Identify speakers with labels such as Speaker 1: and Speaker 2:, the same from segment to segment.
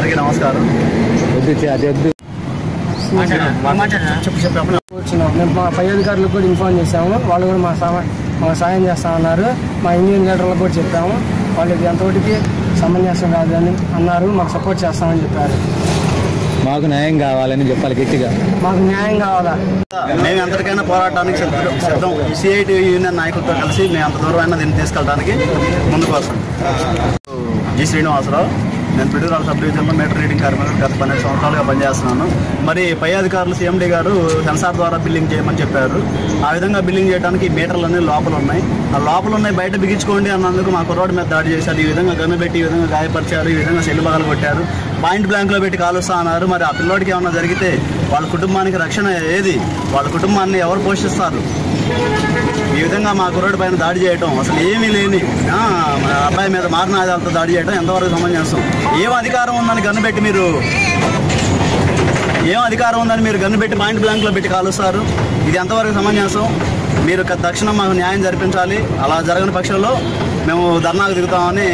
Speaker 1: అందరికీ నమస్కారం. చెప్పు చెప్పు
Speaker 2: వచ్చినాం మేము మా పై అధికారులకు కూడా ఇన్ఫార్మ్ చేసాము వాళ్ళు కూడా మా సహా మా సాయం చేస్తామన్నారు మా ఇండియన్ లీడర్లకు కూడా చెప్పాము. వాళ్ళకి ఎంతవరకు సమంజసం కాదు అని అన్నారు. మాకు సపోర్ట్ చేస్తామని చెప్పారు.
Speaker 3: మాకు న్యాయం కావాలని చెప్పాలి గట్టిగా.
Speaker 2: మాకు న్యాయం కావాలా?
Speaker 1: మేము ఎంతటికైనా పోరాటానికి సిద్ధం సిద్ధం. సిఐటి యూనియన్ నాయకులతో కలిసి మేము అంత దూరం అయినా దీన్ని తీసుకెళ్ళడానికి ముందుకు వస్తాం. జి శ్రీనివాసరావు. నేను పిడుగురాల సబ్ డివిజన్లో మీటర్ రీడింగ్ కార్మికుడు గత పన్నెండు సంవత్సరాలుగా పనిచేస్తున్నాను. మరి పై అధికారులు సీఎండీ గారు సెన్సార్ ద్వారా బిల్లింగ్ చేయమని చెప్పారు. ఆ విధంగా బిల్లింగ్ చేయడానికి మీటర్లు అన్ని లోపల ఉన్నాయి. ఆ లోపల ఉన్నాయి బయట బిగించుకోండి అన్నందుకు మా కుర్రోడ్ మీద దాడి చేశారు. ఈ విధంగా గన్ను పెట్టి ఈ విధంగా గాయపరిచారు ఈ విధంగా సెల్లు కొట్టారు. పాయింట్ బ్లాంక్లో పెట్టి కాలుస్తా అన్నారు. మరి ఆ పిల్లోడికి ఏమన్నా జరిగితే వాళ్ళ కుటుంబానికి రక్షణ ఏది? వాళ్ళ కుటుంబాన్ని ఎవరు పోషిస్తారు? ఈ విధంగా మా కుర్రాడి పైన దాడి చేయటం అసలు ఏమీ లేని మా అబ్బాయి మీద మారణాదాలతో దాడి చేయటం ఎంతవరకు సమంజసం ఏం అధికారం ఉందని గన్ను పెట్టి మీరు ఏం అధికారం ఉందని మీరు గన్ను పెట్టి పాయింట్ బ్లాంక్లో పెట్టి కాలుస్తారు? ఇది ఎంతవరకు సమంజసం మీరు తక్షణం మాకు న్యాయం జరిపించాలి. అలా జరగని పక్షంలో మేము ధర్నాకు దిగుతామని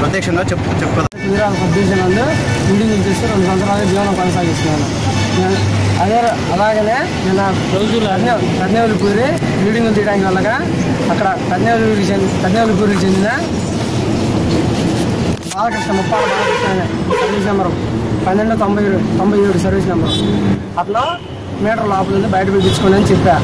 Speaker 1: ప్రత్యక్షంగా చెప్పు చెప్పుకోదాం.
Speaker 2: కుదిరాల సబ్ డివిజన్ వాళ్ళు ఇండియన్ రెండు సంవత్సరాలుగా జీవనం కొనసాగిస్తున్నాను. అదే అలాగనే నేను కర్నేవల్లిపూరి రీడింగ్ తీయడానికి వల్ల అక్కడ కర్నేవల్లి కర్నేవల్లిపూరికి చెందిన బాలకృష్ణ ముప్పాల బాలకృష్ణ సర్వీస్ నెంబరు పన్నెండు తొంభై తొంభై ఏడు సర్వీస్ నెంబరు అట్లా మీటర్ లోపల ఉంది బయట పిలిపించుకోండి అని చెప్పా.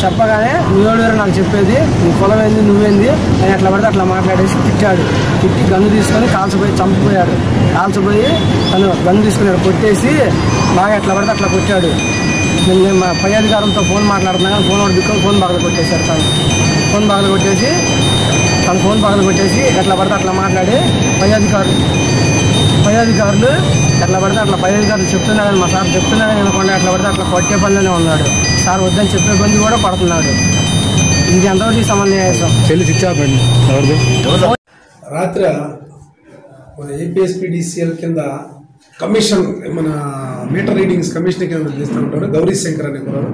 Speaker 2: చెప్పగానే నువ్వేడు నాకు చెప్పేది నీ కులం ఏంది నువ్వేంది? అని అట్లా పడితే అట్లా మాట్లాడేసి తిట్టాడు. తిట్టి గన్ను తీసుకొని కాల్చిపోయి చంపిపోయాడు కాల్చిపోయి తను గన్ను తీసుకున్నాడు కొట్టేసి బాగా ఎట్లా పడితే అట్లా కొట్టాడు. నేను మా పై అధికారంతో ఫోన్ మాట్లాడుతున్నా కానీ ఫోన్ ఒకటి దిక్కుని ఫోన్ బాగా కొట్టేశారు తను. ఫోన్ బాగా కొట్టేసి తన ఫోన్ పగల కొట్టేసి ఎట్లా పడితే అట్లా మాట్లాడి పై అధికారులు పై అధికారులు ఎట్లా పడితే అట్లా పై అధికారులు చెప్తున్నా కానీ మా సార్ చెప్తున్నా కానీ వినకుండా ఎట్లా పడితే అట్లా కొట్టే పనిలోనే ఉన్నాడు. సార్ వద్దని చెప్పే కొద్ది కూడా పడుతున్నాడు. ఇది ఎంతవరకు సమన్వయం
Speaker 3: చెల్లి ఎవరిది?
Speaker 4: రాత్రి మన ఏపీఎస్పీడీసీఎల్ కింద కమిషన్ మన మీటర్ రీడింగ్స్ కమిషన్ కింద చేస్తూ ఉంటారు. గౌరీ శంకర్ అనే కురాడు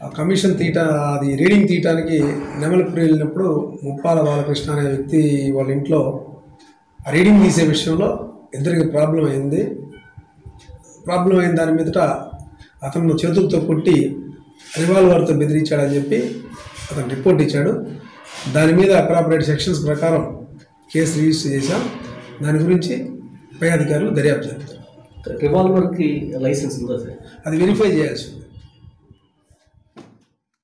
Speaker 4: ఆ కమిషన్ తీట అది రీడింగ్ తీయటానికి నెమలపురి వెళ్ళినప్పుడు ముప్పాల బాలకృష్ణ అనే వ్యక్తి వాళ్ళ ఇంట్లో ఆ రీడింగ్ తీసే విషయంలో ఇద్దరికి ప్రాబ్లం అయింది. ప్రాబ్లం అయిన దాని మీదట అతను చేతులతో కొట్టి రివాల్వర్తో బెదిరించాడని చెప్పి అతను రిపోర్ట్ ఇచ్చాడు. దాని మీద అప్రాపరేట్ సెక్షన్స్ ప్రకారం కేసు రిజిస్టర్ చేశాం. దాని గురించి పై అధికారులు దర్యాప్తు జరుపుతారు
Speaker 5: రివాల్వర్కి లైసెన్స్ ఉందా సార్?
Speaker 4: అది వెరిఫై చేయాల్సి ఉంది.